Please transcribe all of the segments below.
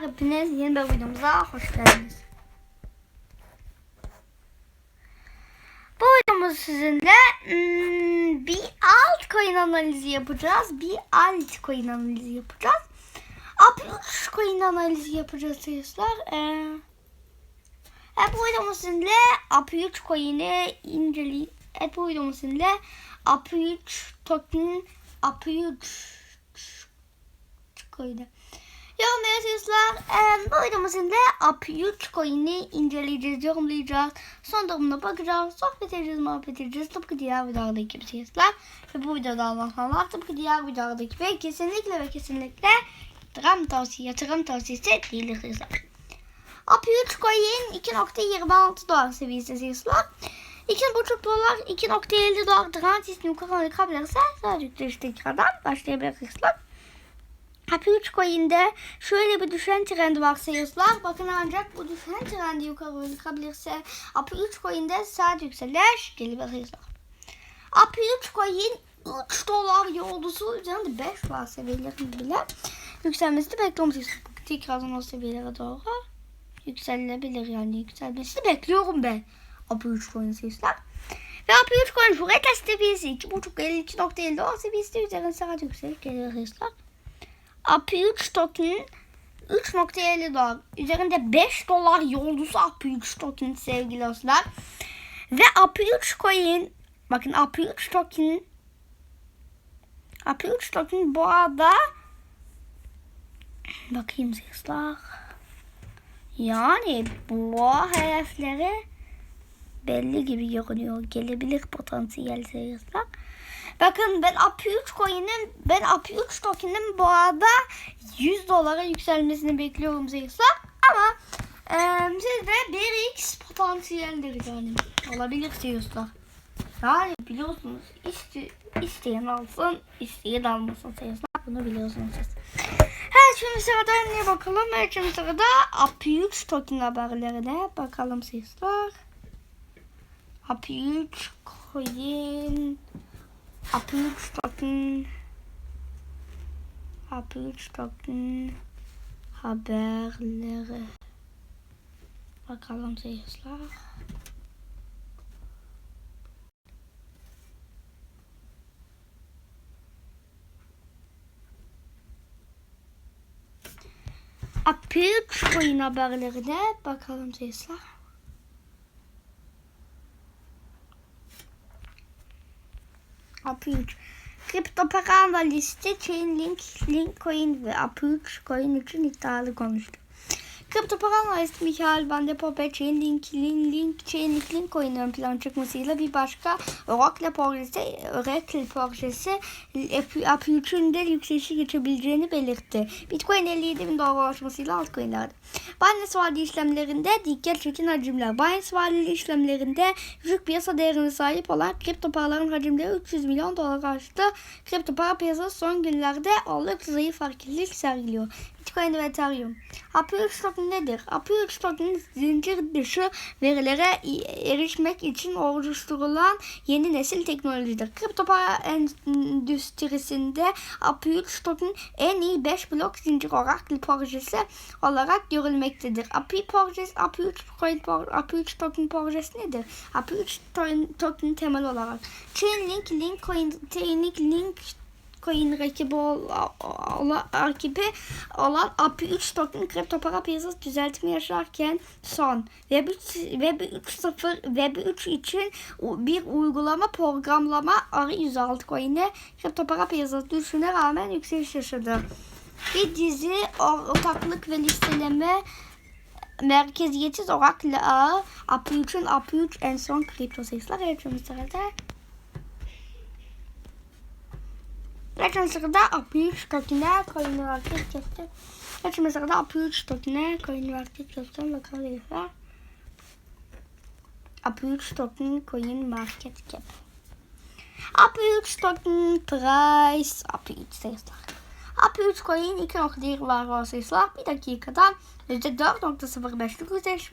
Hepiniz yeni bir videomuza hoş geldiniz. Bu videomuz sizinle hmm, bir altcoin analizi yapacağız. Bir altcoin analizi yapacağız. Up3 coin analizi yapacağız arkadaşlar. Ee, e, bu videomuz sizinle Up3 coin'i inceleyip e, bu videomuz sizinle Up3 token Up3 coin'i Yorumlara arkadaşlar. Ee, bu videomuzun da Up3 coin'i inceleyeceğiz, yorumlayacağız. Son durumuna bakacağız, sohbet edeceğiz, muhabbet edeceğiz. Tıpkı diğer videolardaki gibi arkadaşlar. Ve bu videoda anlatanlar tıpkı diğer videolardaki ve kesinlikle ve kesinlikle yatırım tavsiye, yatırım tavsiyesi değil arkadaşlar. Up3 coin 2.26 dolar seviyesi arkadaşlar. 2.5 dolar 2.50 dolar garantisini yukarı kalabilirse sadece tekrardan başlayabilir arkadaşlar. Happy 3 coin'de şöyle bir düşen trend var sayıslar. Bakın ancak bu düşen trendi yukarı yıkabilirse Happy 3 coin'de saat yükseliş gelebilir. Happy 3 coin 3 dolar yolcusu üzerinde 5 var seviyelerinde bile yükselmesini bekliyoruz. Tekrardan o seviyelere doğru yükselebilir yani yükselmesini bekliyorum ben. Happy 3 coin sayıslar. Ve Happy 3 coin test seviyesi 2.5 2.50 dolar seviyesi üzerinde saat yükseliş gelir arkadaşlar. AP3 token 3.50 dolar. Üzerinde 5 dolar yolcusu AP3 token sevgili dostlar. Ve AP3 coin bakın AP3 token AP3 token bu arada bakayım dostlar. Yani bu hedefleri belli gibi görünüyor. Gelebilir potansiyel sayıslar. Bakın ben AP3 coin'im, ben AP3 token'im bu arada 100 dolara yükselmesini bekliyorum sayıslar. Ama e, siz de 1x potansiyelleri yani olabilir sayıslar. Yani biliyorsunuz iste, isteyen alsın, isteyen almasın sayıslar. Bunu biliyorsunuz siz. Evet şimdi sırada ne bakalım? Evet şimdi sırada AP3 token haberlerine bakalım sayıslar. AP3 coin AP3 token AP3 token haberleri bakalım sayıslar. AP3 coin haberlerine bakalım sayıslar. AP3 Kripto para analisti Chainlink, Linkcoin ve AP3 coin için iddialı konuştu. Kripto para analisti Michael Van der Poppe Chainlink, Link, Link, Chainlink, Linkcoin ön plan çıkmasıyla bir başka Oracle projesi, Oracle projesi AP3'ün de yükselişi geçebileceğini belirtti. Bitcoin 57 bin dolar ulaşmasıyla altcoin'lerdi. Binance vadeli işlemlerinde dikkat çeken hacimler. Binance vadeli işlemlerinde düşük piyasa değerine sahip olan kripto paraların hacimleri 300 milyon dolar aştı. Kripto para piyasası son günlerde oldukça zayıf hareketlilik sergiliyor. Bitcoin ve Ethereum. AP3 token nedir? AP3 token zincir dışı verilere erişmek için oluşturulan yeni nesil teknolojidir. Kripto para endüstrisinde AP3 token en iyi 5 blok zincir Oracle projesi olarak görülmektedir. API projesi, AP3 coin, AP3 token projesi nedir? AP3 token temel olarak Chainlink, Link Chainlink, Link Coin rakibi olan rakibi olan AP3 token kripto para piyasası düzeltme yaşarken son Web 3 Web 3.0 Web 3 için bir uygulama programlama arayüzü altcoin'e kripto para piyasası düşüşüne rağmen yükseliş yaşadı. Bir dizi ortaklık ve listeleme merkeziyetsiz Oracle ağı AP3'ün AP3 en son kripto sayısılar hepimiz sırada. Geçen sırada AP3 token'e coin market yaptı. Geçen sırada AP3 token'e coin market yaptı. Bakalım AP3 token coin market cap. AP3 token price AP3 sayısılar. AP3 coin 2.1 var sayısılar. Bir dakikadan %4.05'lik yükseliş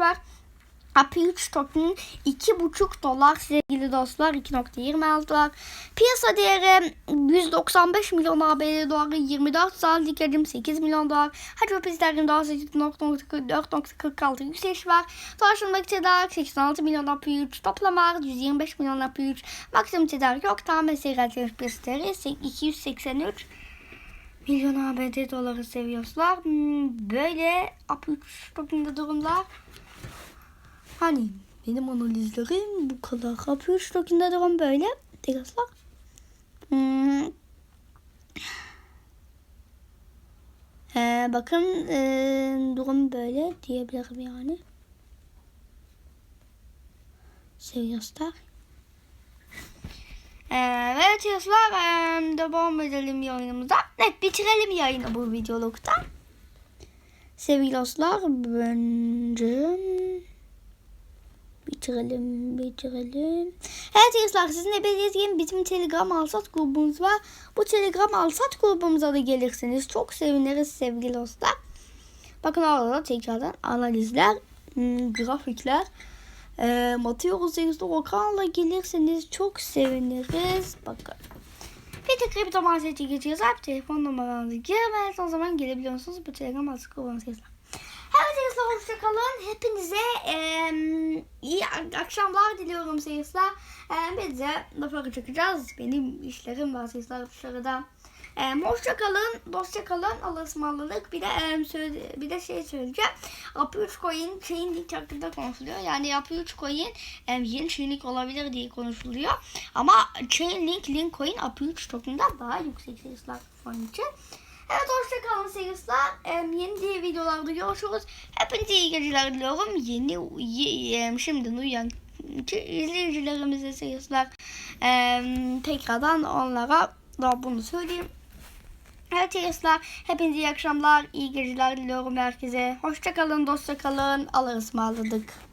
var. AP3 token 2,5 dolar sevgili dostlar 2.26 dolar. Piyasa değeri 195 milyon ABD doları 24 saatlik hacim 8 milyon dolar. Hacim bizlerin daha 4.46 yükseliş var. Dolaşımdaki tedarik 86 milyon AP3 toplam ağır 125 milyon AP3 maksimum tedarik yok. Tamamen seyretmiş piyasa değeri 283 milyon ABD doları seviyorlar. Böyle AP3 token'da durumlar. Hani benim analizlerim bu kadar. Kapıyor token'da durum böyle. Arkadaşlar. Hmm. Ee, bakın ee, durum böyle diyebilirim yani. Seviyorlar. Ee, evet arkadaşlar ee, devam edelim yayınımıza. Evet bitirelim yayını bu videolukta. Sevgili dostlar bence bitirelim bitirelim. Evet arkadaşlar sizinle gibi bizim Telegram Alsat grubumuz var. Bu Telegram Alsat grubumuza da gelirseniz çok seviniriz sevgili dostlar. Bakın orada da tekrardan analizler, hmm, grafikler e, atıyoruz arkadaşlar. O kanala gelirseniz çok seviniriz. Bakın. Bir de kripto markete geçeceğiz. Abi telefon numaranızı girmez. O zaman gelebiliyorsunuz. Bu Telegram Alsat grubumuza arkadaşlar hoşçakalın. Hepinize eee, iyi akşamlar diliyorum seyirciler. Eee biz de lafları çekeceğiz. Benim işlerim var seyirciler dışarıda. Eee hoşçakalın. Dostça kalın. Allah'a ısmarladık. Bir de eee, söyle, bir de şey söyleyeceğim. AP3 coin chain link hakkında konuşuluyor. Yani AP3 coin eee, yeni chain link olabilir diye konuşuluyor. Ama chain link link coin AP3 token'dan daha yüksek seyirciler fon için. Evet hoşçakalın seyirciler. Em, yeni diğer videolarda görüşürüz. Hepinize iyi geceler diliyorum. Yeni ye, şimdiden uyuyan izleyicilerimize seyirciler. Em, tekrardan onlara da bunu söyleyeyim. Evet seyirciler. Hepinize iyi akşamlar. iyi geceler diliyorum herkese. Hoşçakalın, dostça kalın. Allah'a ısmarladık.